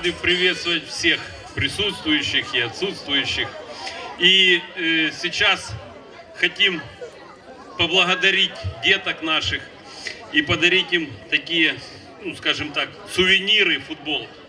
рады приветствовать всех присутствующих и отсутствующих. И э, сейчас хотим поблагодарить деток наших и подарить им такие, ну скажем так, сувениры футболки.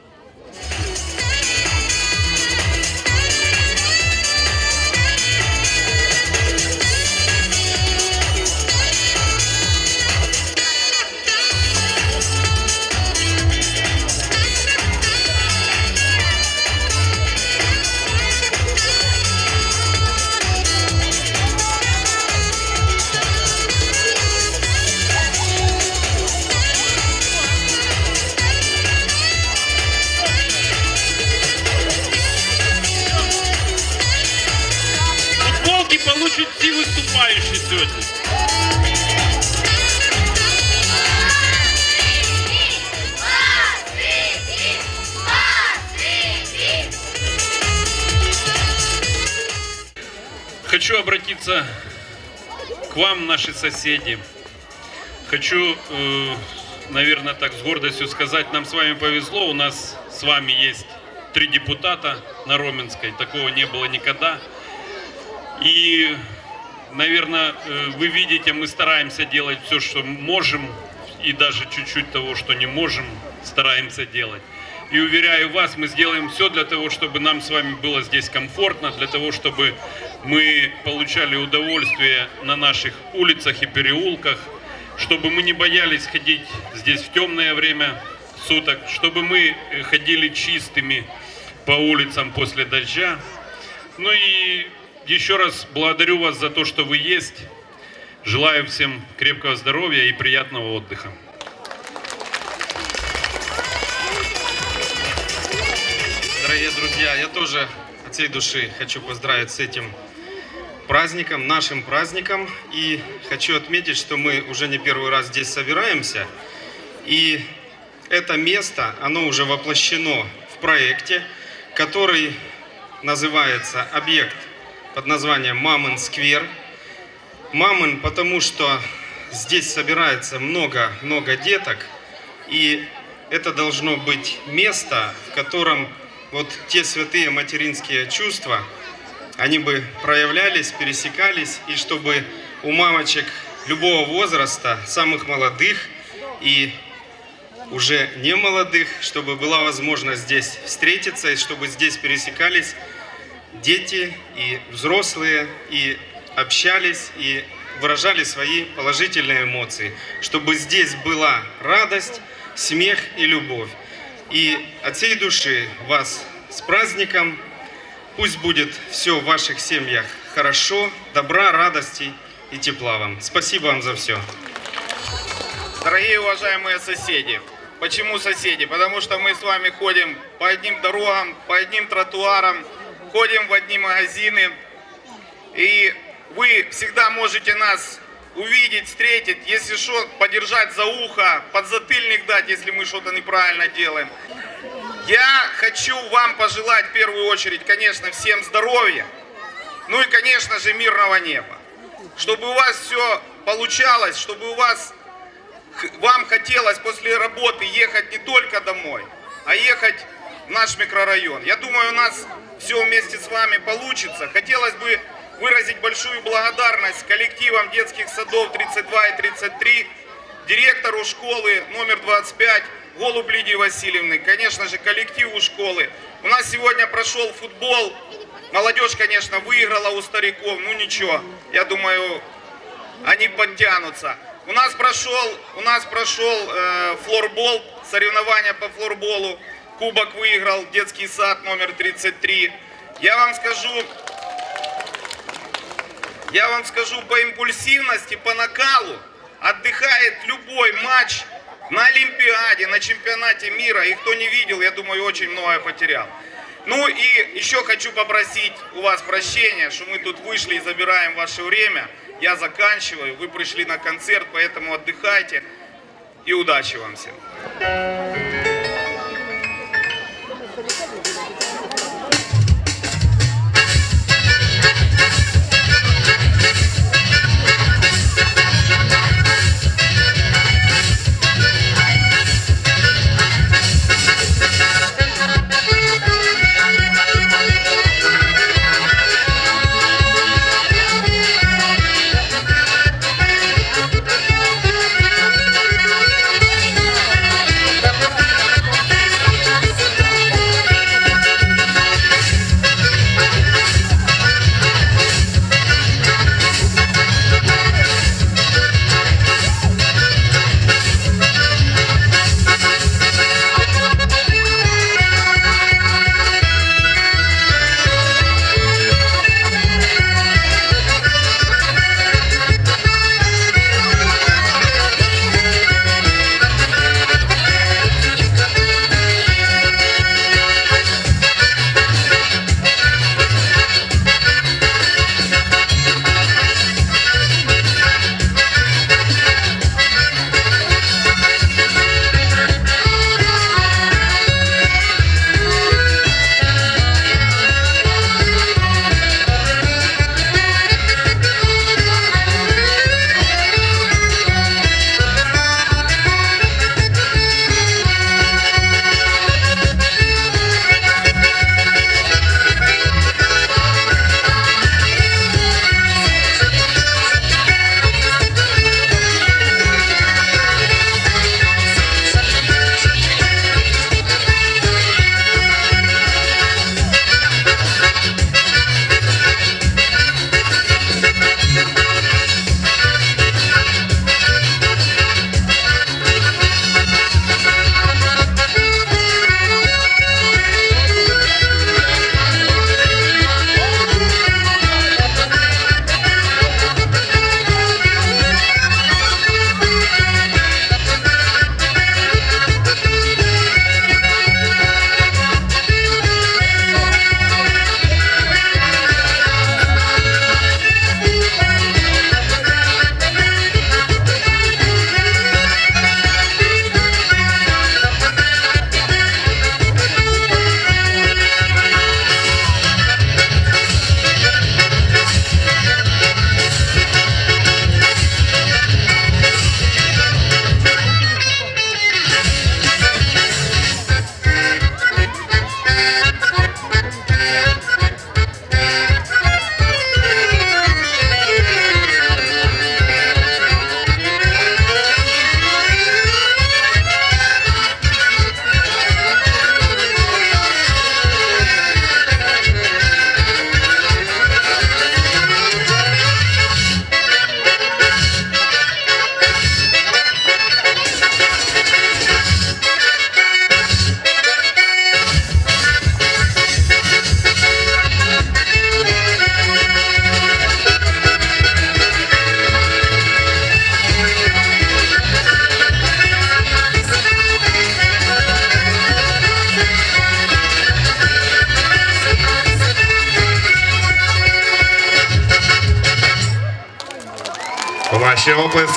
Сегодня. Хочу обратиться к вам, наши соседи. Хочу, э, наверное, так с гордостью сказать, нам с вами повезло. У нас с вами есть три депутата на Роменской. Такого не было никогда. И, наверное, э, вы видите, мы стараемся делать все, что можем, и даже чуть-чуть того, что не можем, стараемся делать. И уверяю вас, мы сделаем все для того, чтобы нам с вами было здесь комфортно, для того, чтобы мы получали удовольствие на наших улицах и переулках, чтобы мы не боялись ходить здесь в темное время суток, чтобы мы э, ходили чистыми по улицам после дождя. Ну и еще раз благодарю вас за то, что вы есть. Желаю всем крепкого здоровья и приятного отдыха. Дорогие друзья, я тоже от всей души хочу поздравить с этим праздником, нашим праздником. И хочу отметить, что мы уже не первый раз здесь собираемся. И это место, оно уже воплощено в проекте, который называется объект под названием Мамон Сквер. Мамон, потому что здесь собирается много-много деток, и это должно быть место, в котором вот те святые материнские чувства, они бы проявлялись, пересекались, и чтобы у мамочек любого возраста, самых молодых и уже не молодых, чтобы была возможность здесь встретиться, и чтобы здесь пересекались дети и взрослые, и общались, и выражали свои положительные эмоции, чтобы здесь была радость, смех и любовь. И от всей души вас с праздником. Пусть будет все в ваших семьях хорошо, добра, радости и тепла вам. Спасибо вам за все. Дорогие уважаемые соседи, почему соседи? Потому что мы с вами ходим по одним дорогам, по одним тротуарам, ходим в одни магазины. И вы всегда можете нас увидеть, встретить, если что, подержать за ухо, подзатыльник дать, если мы что-то неправильно делаем. Я хочу вам пожелать в первую очередь, конечно, всем здоровья, ну и, конечно же, мирного неба. Чтобы у вас все получалось, чтобы у вас вам хотелось после работы ехать не только домой, а ехать в наш микрорайон. Я думаю, у нас все вместе с вами получится. Хотелось бы выразить большую благодарность коллективам детских садов 32 и 33, директору школы номер 25 Голуб Лидии Васильевны, конечно же, коллективу школы. У нас сегодня прошел футбол. Молодежь, конечно, выиграла у стариков. Ну ничего, я думаю, они подтянутся. У нас прошел, у нас прошел э, флорбол, соревнования по флорболу. Кубок выиграл детский сад номер 33. Я вам скажу, я вам скажу по импульсивности, по накалу отдыхает любой матч на Олимпиаде, на чемпионате мира. И кто не видел, я думаю, очень многое потерял. Ну и еще хочу попросить у вас прощения, что мы тут вышли и забираем ваше время. Я заканчиваю, вы пришли на концерт, поэтому отдыхайте и удачи вам всем.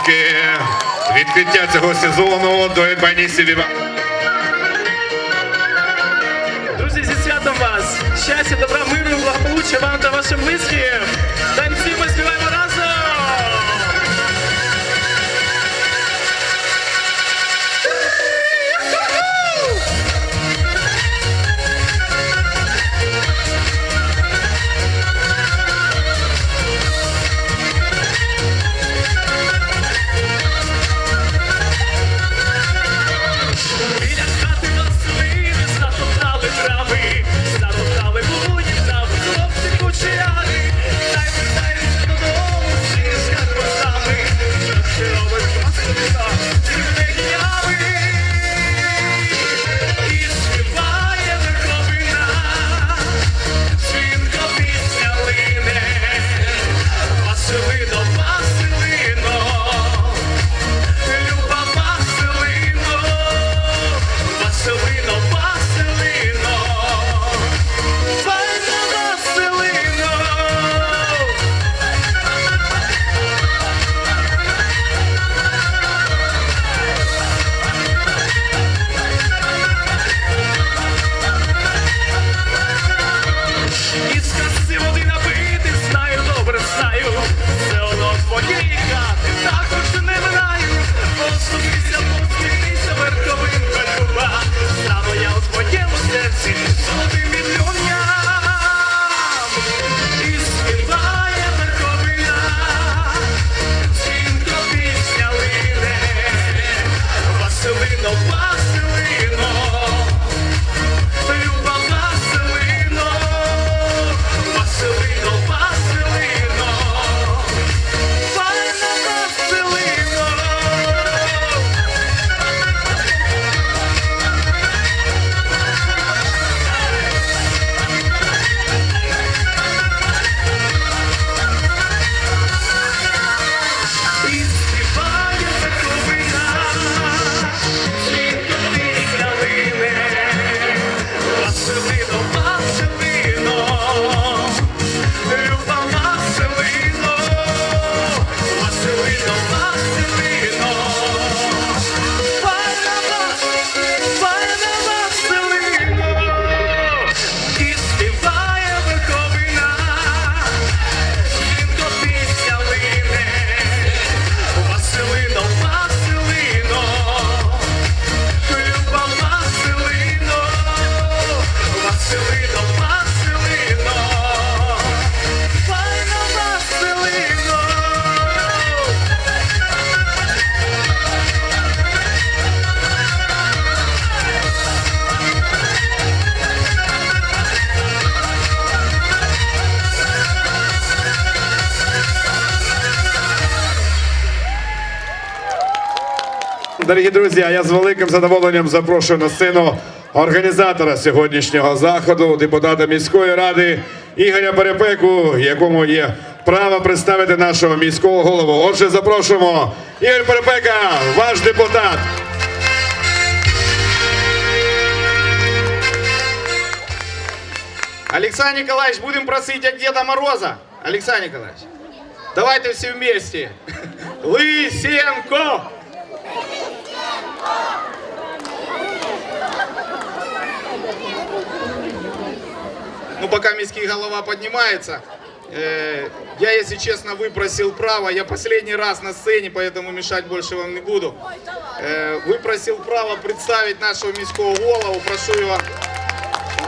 Оплески. Відкриття цього сезону до пані Сівіва. Друзі, зі святом вас! Щастя, добра, миру, благополуччя вам та вашим близьким! Дорогі друзі, я з великим задоволенням запрошую на сцену організатора сьогоднішнього заходу, депутата міської ради Ігоря Перепеку, якому є право представити нашого міського голову. Отже, запрошуємо Ігор Перепека, ваш депутат. Александр Николаевич, будем просить от Деда Мороза. Александр Николаевич, давайте все вместе. Лысенко! Ну, пока міський голова поднимается, э, я, если честно, выпросил право. Я последний раз на сцене, поэтому мешать больше вам не буду. Э, выпросил право представить нашего міського голову. Прошу его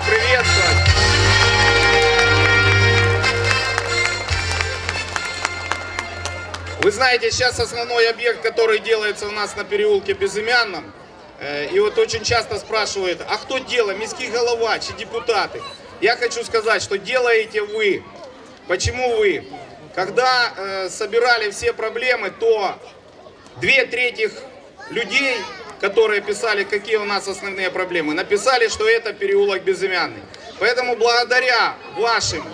приветствовать. Вы знаете, сейчас основной объект, который делается у нас на переулке Безымянном, э, и вот очень часто спрашивают, а кто делает, міський голова чи депутаты? Я хочу сказать, что делаете вы. Почему вы? Когда э, собирали все проблемы, то две трети людей, которые писали, какие у нас основные проблемы, написали, что это переулок Безымянный. Поэтому благодаря вашим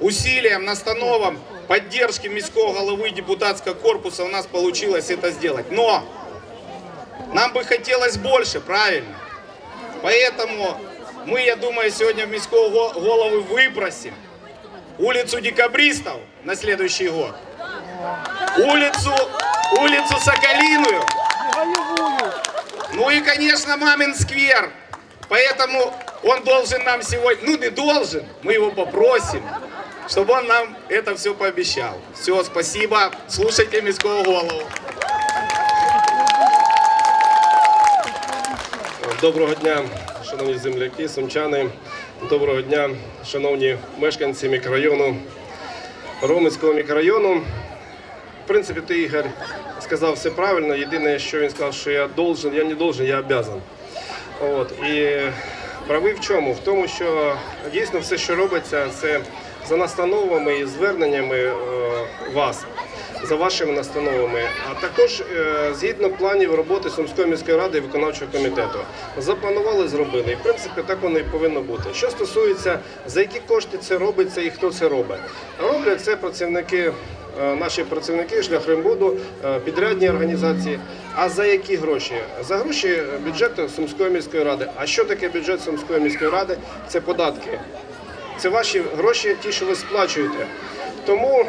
усилиям, настановам, поддержке міського головы депутатского корпуса у нас получилось это сделать. Но нам бы хотелось больше, правильно? Поэтому мы, я думаю, сегодня в міського го- головы выпросим улицу декабристов на следующий год. улицу, улицу Соколиную, ну и, конечно, Мамин сквер. Поэтому он должен нам сегодня, ну не должен, мы его попросим, чтобы он нам это все пообещал. Все, спасибо. Слушайте міського голову. Доброго дня, шановні земляки, сумчани. Доброго дня, шановні мешканці мікрорайону, Ромицького мікрорайону. В принципі, ти, Ігор, сказав все правильно. Єдине, що він сказав, що я должен, я не должен, я обязан. От. І правий в чому? В тому, що дійсно все, що робиться, це за настановами і зверненнями е, вас, за вашими настановами, а також е, згідно планів роботи Сумської міської ради і виконавчого комітету. Запланували, зробили. І в принципі так воно і повинно бути. Що стосується за які кошти це робиться і хто це робить, роблять це працівники. е, Наші працівники шляхрембуду, підрядні організації. А за які гроші? За гроші бюджету Сумської міської ради. А що таке бюджет Сумської міської ради? Це податки. Це ваші гроші, ті, що ви сплачуєте. Тому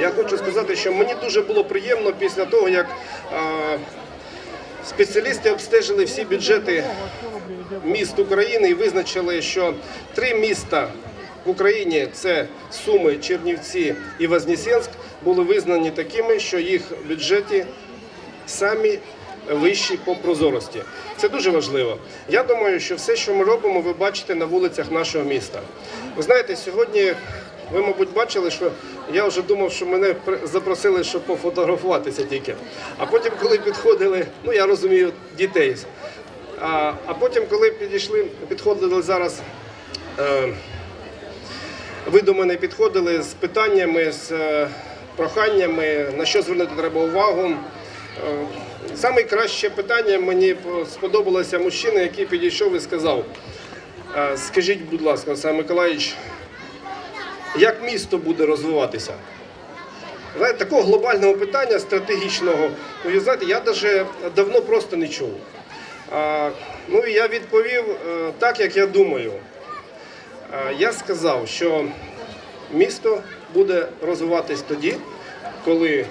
я хочу сказати, що мені дуже було приємно після того, як е, спеціалісти обстежили всі бюджети міст України і визначили, що три міста в Україні це Суми, Чернівці і Вознесенськ, були визнані такими, що їх бюджети самі вищі по прозорості. Це дуже важливо. Я думаю, що все, що ми робимо, ви бачите на вулицях нашого міста. Ви знаєте, сьогодні ви, мабуть, бачили, що я вже думав, що мене запросили, щоб пофотографуватися тільки. А потім, коли підходили, ну я розумію, дітей. А, а потім, коли підійшли, підходили зараз. Е, ви до мене підходили з питаннями, з е, проханнями, на що звернути треба увагу. Е, Саме краще питання мені сподобалося мужчина, який підійшов і сказав: е, скажіть, будь ласка, Олександр Миколаївич, як місто буде розвиватися? Знаєте, такого глобального питання стратегічного, ну, знаєте, я навіть давно просто не чув. А, ну і я відповів е, так, як я думаю. Е, Я сказав, що місто буде розвиватись тоді, коли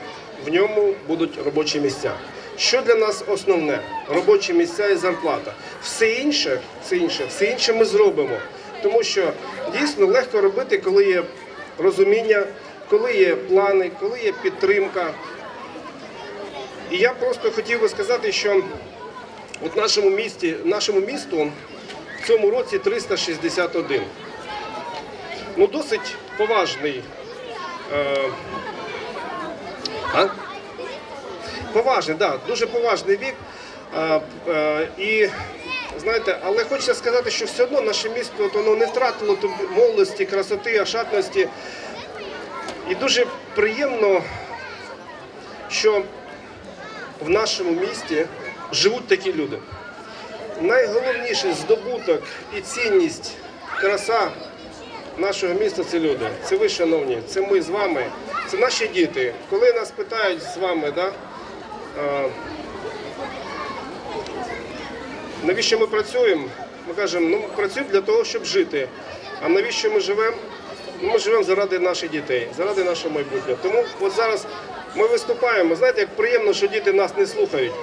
в ньому будуть робочі місця. Що для нас основне? Робочі місця і зарплата. Все інше, все інше, все інше ми зробимо. Тому що дійсно легко робити, коли є розуміння, коли є плани, коли є підтримка. І я просто хотів би сказати, що от нашому місті, нашому місту в цьому році 361 ну, досить поважний. Е, а? Поважний, да, дуже поважний вік. Е, е, і знаєте, але хочеться сказати, що все одно наше місто воно не втратило молодості, красоти, ошатності. І дуже приємно, що в нашому місті живуть такі люди. Найголовніший здобуток і цінність, краса нашого міста це люди. Це ви, шановні, це ми з вами, це наші діти. Коли нас питають з вами, да, навіщо ми працюємо? Ми кажемо, ну працюємо для того, щоб жити. А навіщо ми живемо? Ну, Ми живемо заради наших дітей, заради нашого майбутнього. Тому от зараз ми виступаємо. Знаєте, як приємно, що діти нас не слухають.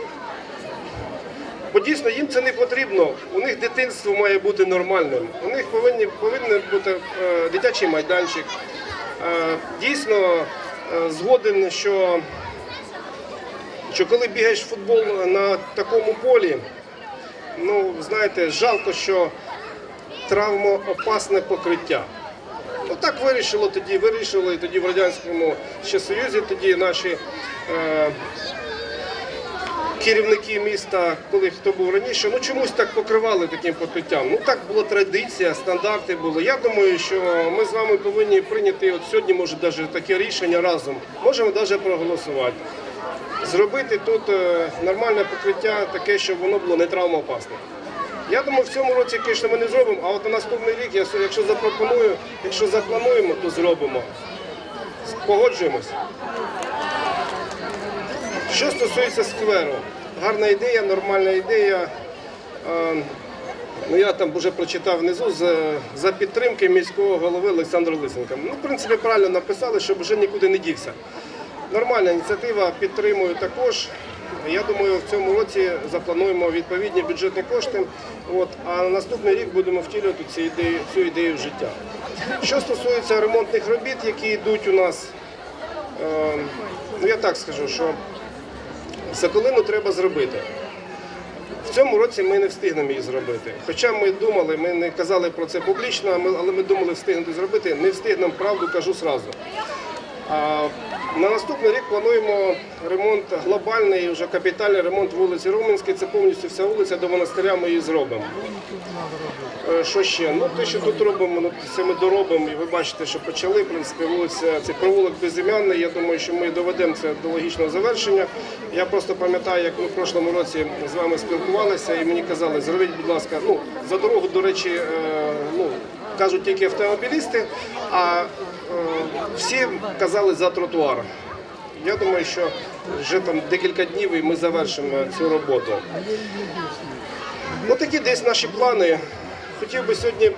Бо дійсно їм це не потрібно. У них дитинство має бути нормальним. У них повинні, повинен бути е, дитячий майданчик. Е, дійсно е, згоден, що, що коли бігаєш в футбол на такому полі, ну знаєте, жалко, що травмоопасне покриття. Ну так вирішило тоді, вирішили тоді в Радянському ще Союзі, тоді наші е, керівники міста, коли хто був раніше, ну чомусь так покривали таким покриттям. Ну так була традиція, стандарти були. Я думаю, що ми з вами повинні прийняти от сьогодні, може, навіть таке рішення разом. Можемо навіть проголосувати. Зробити тут е, нормальне покриття, таке, щоб воно було не травмоопасне. Я думаю, в цьому році, звісно, ми не зробимо, а от на наступний рік, якщо запропоную, якщо заплануємо, то зробимо. Погоджуємось. Що стосується скверу, гарна ідея, нормальна ідея. Ну я там вже прочитав внизу за, за підтримки міського голови Олександра Лисенка. Ну, в принципі, правильно написали, щоб вже нікуди не дівся. Нормальна ініціатива, підтримую також. Я думаю, в цьому році заплануємо відповідні бюджетні кошти. От, а на наступний рік будемо втілювати цю ідею, цю ідею в життя. Що стосується ремонтних робіт, які йдуть у нас, е, ну я так скажу, що Соколину треба зробити. В цьому році ми не встигнемо її зробити. Хоча ми думали, ми не казали про це публічно, але ми думали встигнути зробити. Не встигнемо, правду кажу зразу. На наступний рік плануємо ремонт глобальний, вже капітальний ремонт вулиці Руменської. Це повністю вся вулиця до монастиря ми її зробимо. Е, Що ще? Ну те, що тут робимо, ну це ми доробимо, і ви бачите, що почали. В принципі, вулиця цей провулок безім'янний. Я думаю, що ми доведемо це до логічного завершення. Я просто пам'ятаю, як ми в прошлому році з вами спілкувалися, і мені казали, зробіть, будь ласка, ну за дорогу, до речі, е, ну кажуть тільки автомобілісти, а всі казали за тротуар. Я думаю, що вже там декілька днів і ми завершимо цю роботу. Ну такі десь наші плани. Хотів би сьогодні.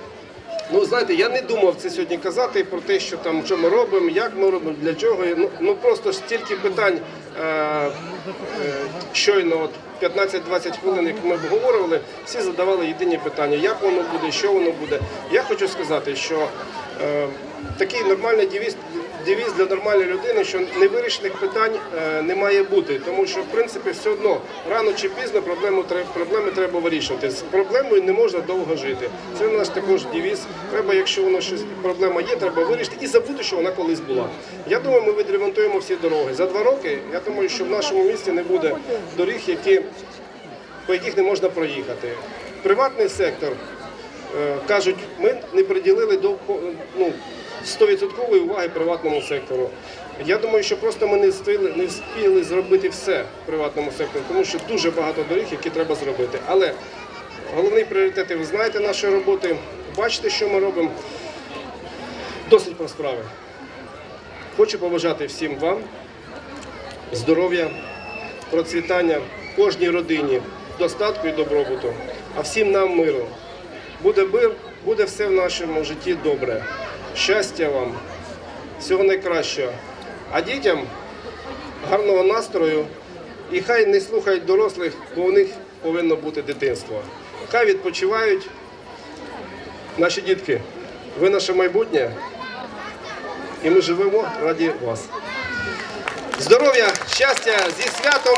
Ну, знаєте, я не думав це сьогодні казати про те, що там що ми робимо, як ми робимо, для чого. Ну, ну просто стільки питань е, е, щойно, от 15-20 хвилин, як ми обговорювали, всі задавали єдині питання, як воно буде, що воно буде. Я хочу сказати, що е, такий нормальний девіз, девіз для нормальної людини, що невирішених питань е, не має бути, тому що в принципі все одно рано чи пізно проблему треба проблеми треба вирішувати. З проблемою не можна довго жити. Це наш також девіз. Треба, якщо воно щось проблема є, треба вирішити і забути, що вона колись була. Я думаю, ми відремонтуємо всі дороги. За два роки я думаю, що в нашому місті не буде доріг, які по яких не можна проїхати. Приватний сектор е, кажуть, ми не приділили до ну, 100% уваги приватному сектору. Я думаю, що просто ми не встигли, не встигли зробити все в приватному секторі, тому що дуже багато доріг, які треба зробити. Але головний пріоритет, ви знаєте нашої роботи, бачите, що ми робимо. Досить про справи. Хочу побажати всім вам здоров'я, процвітання кожній родині, достатку і добробуту, а всім нам миру. Буде мир, буде все в нашому житті добре. Щастя вам, всього найкращого. А дітям гарного настрою і хай не слухають дорослих, бо у них повинно бути дитинство. Хай відпочивають наші дітки. Ви наше майбутнє, і ми живемо раді вас. Здоров'я, щастя, зі святом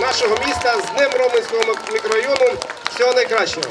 нашого міста, з Днем Роменського мікрорайону. Всього найкращого.